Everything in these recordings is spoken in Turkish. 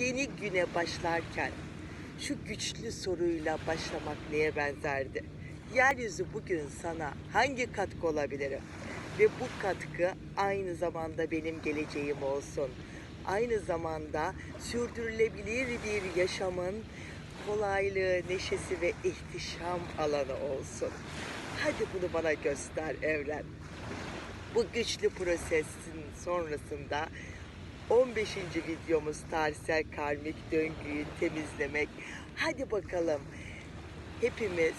yeni güne başlarken şu güçlü soruyla başlamak neye benzerdi? Yeryüzü bugün sana hangi katkı olabilirim? Ve bu katkı aynı zamanda benim geleceğim olsun. Aynı zamanda sürdürülebilir bir yaşamın kolaylığı, neşesi ve ihtişam alanı olsun. Hadi bunu bana göster evren. Bu güçlü prosesin sonrasında 15. videomuz tarihsel karmik döngüyü temizlemek. Hadi bakalım hepimiz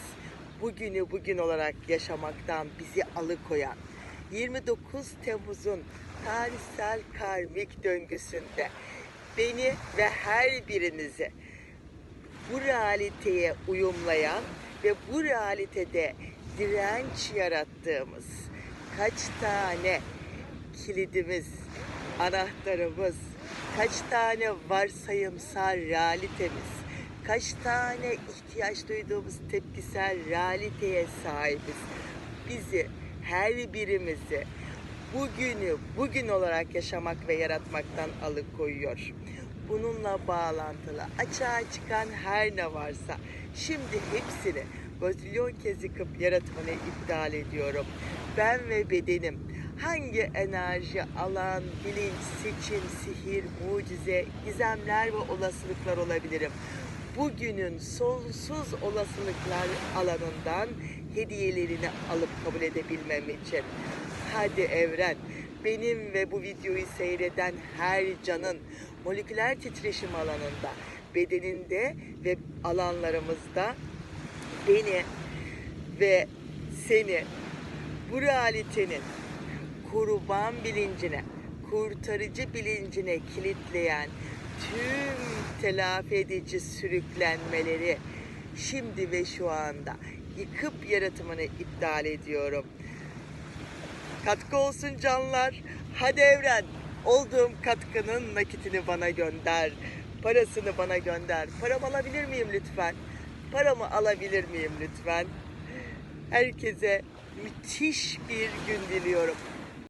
bugünü bugün olarak yaşamaktan bizi alıkoyan 29 Temmuz'un tarihsel karmik döngüsünde beni ve her birinizi bu realiteye uyumlayan ve bu realitede direnç yarattığımız kaç tane kilidimiz, anahtarımız, kaç tane varsayımsal realitemiz, kaç tane ihtiyaç duyduğumuz tepkisel realiteye sahibiz. Bizi, her birimizi bugünü bugün olarak yaşamak ve yaratmaktan alıkoyuyor. Bununla bağlantılı açığa çıkan her ne varsa şimdi hepsini bazilyon kez yıkıp yaratmanı iptal ediyorum. Ben ve bedenim hangi enerji, alan, bilinç, seçim, sihir, mucize, gizemler ve olasılıklar olabilirim? Bugünün sonsuz olasılıklar alanından hediyelerini alıp kabul edebilmem için. Hadi evren, benim ve bu videoyu seyreden her canın moleküler titreşim alanında, bedeninde ve alanlarımızda beni ve seni bu realitenin kurban bilincine, kurtarıcı bilincine kilitleyen tüm telafi edici sürüklenmeleri şimdi ve şu anda yıkıp yaratımını iptal ediyorum. Katkı olsun canlar. Hadi evren. Olduğum katkının nakitini bana gönder. Parasını bana gönder. Paramı alabilir miyim lütfen? Paramı alabilir miyim lütfen? Herkese müthiş bir gün diliyorum.